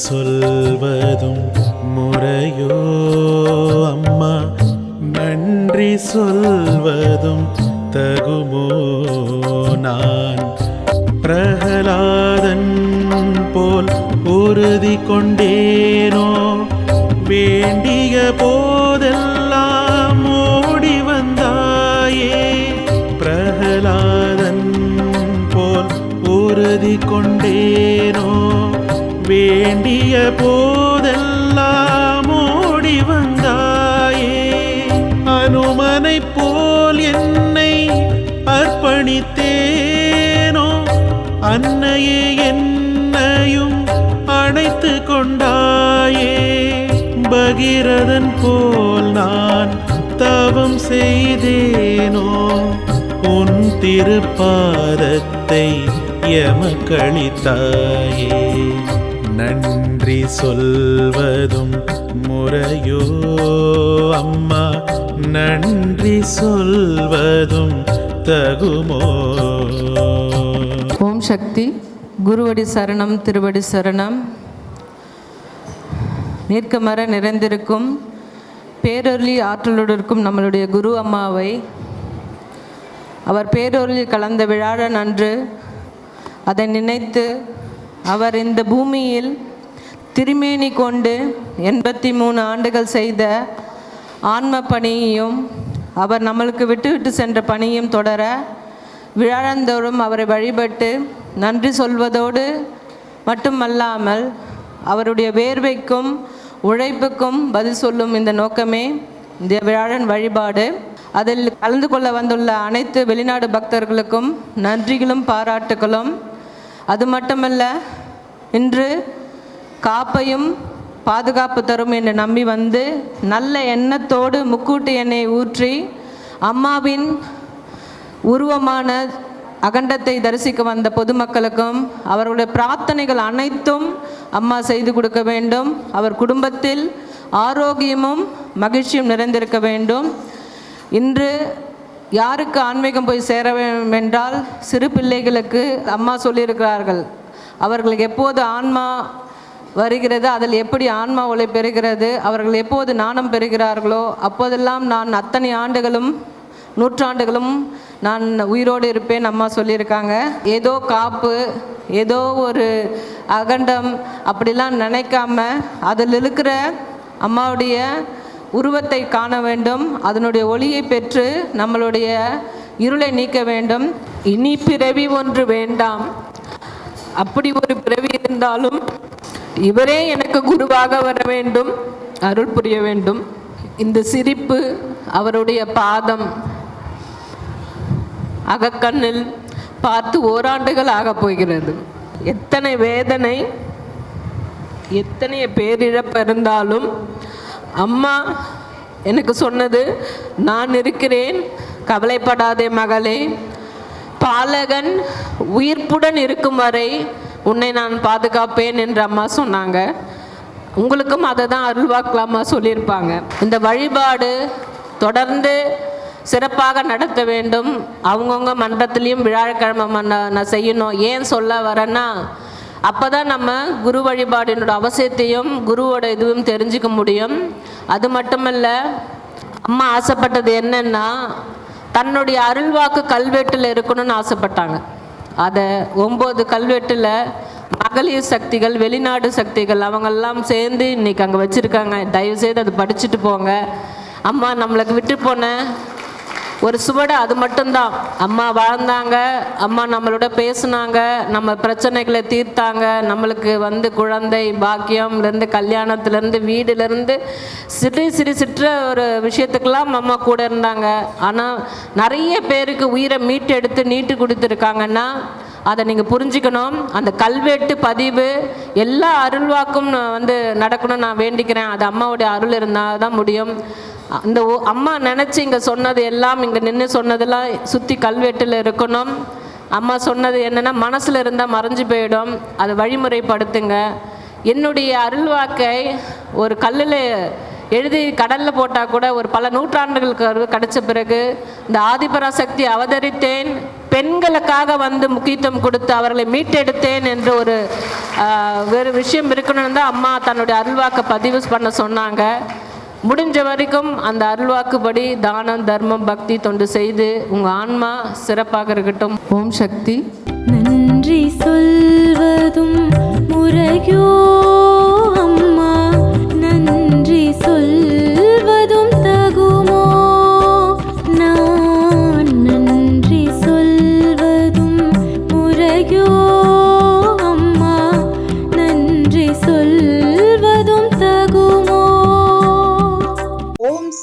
சொல்வதும் முறையோ அம்மா. நன்றி சொல்வதும் தகுமோ நான். பிரகலாதன் போல் உறுதி கொண்டேனோ வேண்டிய போ வேண்டிய போதெல்லாம் ஓடி வந்தாயே. அனுமனை போல் என்னை அர்ப்பணித்தேனோ? அன்னையே என்னையும் அணைத்து கொண்டாயே. பகிரதன் போல் நான் தவம் செய்தேனோ? உன் திருப்பாதத்தை எமக்களித்தாயே நன்றி சொல்வதும் முறையோ அம்மா. நன்றி சொல்வதும் தகுமோ? ஓம் சக்தி. குருவடி சரணம் திருவடி சரணம். நீர்க்கமர நிறைந்திருக்கும் பேரொருளி ஆற்றலோடு இருக்கும் நம்மளுடைய குரு அம்மாவை. அவர் பேரொருளில் கலந்த விழாடன் அன்று அதை நினைத்து அவர் இந்த பூமியில் திருமேனி கொண்டு எண்பத்தி மூணு ஆண்டுகள் செய்த ஆன்ம பணியையும் அவர் நம்மளுக்கு விட்டு விட்டு சென்ற பணியும் தொடர விழாந்தோறும் அவரை வழிபட்டு நன்றி சொல்வதோடு மட்டுமல்லாமல் அவருடைய வேர்வைக்கும் உழைப்புக்கும் பதில் சொல்லும் இந்த நோக்கமே இந்த விழாழன் வழிபாடு. அதில் கலந்து கொள்ள வந்துள்ள அனைத்து வெளிநாடு பக்தர்களுக்கும் நன்றிகளும் பாராட்டுகளும். அது மட்டுமல்ல இன்று காப்பையும் பாதுகாப்பு தரும் என்று நம்பி வந்து நல்ல எண்ணத்தோடு முக்கூட்டு எண்ணெய் ஊற்றி அம்மாவின் உருவமான அகண்டத்தை தரிசிக்க வந்த பொதுமக்களுக்கும் அவர்களுடைய பிரார்த்தனைகள் அனைத்தும் அம்மா செய்து கொடுக்க வேண்டும். அவர் குடும்பத்தில் ஆரோக்கியமும் மகிழ்ச்சியும் நிறைந்திருக்க வேண்டும். இன்று யாருக்கு ஆன்மீகம் போய் சேர வேண்டும் என்றால் சிறு பிள்ளைகளுக்கு அம்மா சொல்லியிருக்கிறார்கள். அவர்களுக்கு எப்போது ஆன்மா வருகிறது அதில் எப்படி ஆன்மா ஒளி பெறுகிறது அவர்கள் எப்போது நாணம் பெறுகிறார்களோ அப்போதெல்லாம் நான் அத்தனை ஆண்டுகளும் நூற்றாண்டுகளும் நான் உயிரோடு இருப்பேன் அம்மா சொல்லியிருக்காங்க. ஏதோ காப்பு ஏதோ ஒரு அகண்டம் அப்படிலாம் நினைக்காம அதில் இருக்கிற அம்மாவுடைய உருவத்தை காண வேண்டும் அதனுடைய ஒளியை பெற்று நம்மளுடைய இருளை நீக்க வேண்டும். இனி பிறவி ஒன்று வேண்டாம். அப்படி ஒரு பிறவி இருந்தாலும் இவரே எனக்கு குருவாக வர வேண்டும் அருள் புரிய வேண்டும். இந்த சிரிப்பு அவருடைய பாதம். அகக்கண்ணில் பார்த்து ஓராண்டுகள் ஆகப் போகிறது. எத்தனை வேதனை எத்தனை பேரிழப்பு இருந்தாலும் அம்மா எனக்கு சொன்னது நான் இருக்கிறேன் கவலைப்படாதே மகளே. பாலகன் உயிர்ப்புடன் இருக்கும் வரை உன்னை நான் பாதுகாப்பேன் என்று அம்மா சொன்னாங்க. உங்களுக்கும் அதை தான் அருள்வாக்கலாமா சொல்லியிருப்பாங்க. இந்த வழிபாடு தொடர்ந்து சிறப்பாக நடத்த வேண்டும். அவங்கவுங்க மன்றத்துலேயும் விழாக்கிழமை மன்ன- நான் செய்யணும். ஏன் சொல்ல வரேன்னா அப்போ தான் நம்ம குரு வழிபாடினோட அவசியத்தையும் குருவோட இதுவும் தெரிஞ்சுக்க முடியும். அது மட்டுமல்ல அம்மா ஆசைப்பட்டது என்னன்னா தன்னுடைய அருள்வாக்கு கல்வெட்டில் இருக்கணும்னு ஆசைப்பட்டாங்க. அதை ஒம்பது கல்வெட்டில் மகளிர் சக்திகள் வெளிநாடு சக்திகள் அவங்கெல்லாம் சேர்ந்து இன்னைக்கு அங்கே வச்சுருக்காங்க. தயவுசெய்து அது படிச்சுட்டு போங்க. அம்மா நம்மளுக்கு விட்டு போன ஒரு சுவடு அது மட்டும்தான். அம்மா வாழ்ந்தாங்க அம்மா நம்மளோட பேசுனாங்க நம்ம பிரச்சனைகளை தீர்த்தாங்க. நம்மளுக்கு வந்து குழந்தை பாக்கியம்லேருந்து கல்யாணத்துலேருந்து வீடுலேருந்து சிறு சிறு சிற்ற ஒரு விஷயத்துக்கெல்லாம் அம்மா கூட இருந்தாங்க. ஆனால் நிறைய பேருக்கு உயிரை மீட்டெடுத்து நீட்டு கொடுத்துருக்காங்கன்னா அதை நீங்கள் புரிஞ்சுக்கணும். அந்த கல்வெட்டு பதிவு எல்லா அருள்வாக்கும் நான் வந்து நடக்கணும்னு நான் வேண்டிக்கிறேன். அது அம்மாவுடைய அருள் இருந்தால் தான் முடியும். அந்த ஓ- அம்மா நினச்சி இங்கே சொன்னது எல்லாம் இங்கே நின்று சொன்னதெல்லாம் சுற்றி கல்வெட்டில் இருக்கணும். அம்மா சொன்னது என்னென்னா மனசில் இருந்தால் மறைஞ்சு போயிடும். அதை வழிமுறைப்படுத்துங்க. என்னுடைய அருள்வாக்கை ஒரு கல்லில் எழுதி கடலில் போட்டால் கூட ஒரு பல நூற்றாண்டுகளுக்கு கிடைச்ச பிறகு இந்த ஆதிபராசக்தி அவதரித்தேன். பெண்களுக்காக வந்து முக்கியத்துவம் கொடுத்து அவர்களை மீட்டெடுத்தேன் என்ற ஒரு வேறு விஷயம் இருக்கணும்னு தான் அம்மா தன்னுடைய அருள்வாக்கை பதிவு பண்ண சொன்னாங்க. முடிஞ்ச வரைக்கும் அந்த அருள்வாக்குப்படி தானம் தர்மம் பக்தி தொண்டு செய்து உங்கள் ஆன்மா சிறப்பாக இருக்கட்டும். ஓம் சக்தி. நன்றி சொல்வதும் முறையோ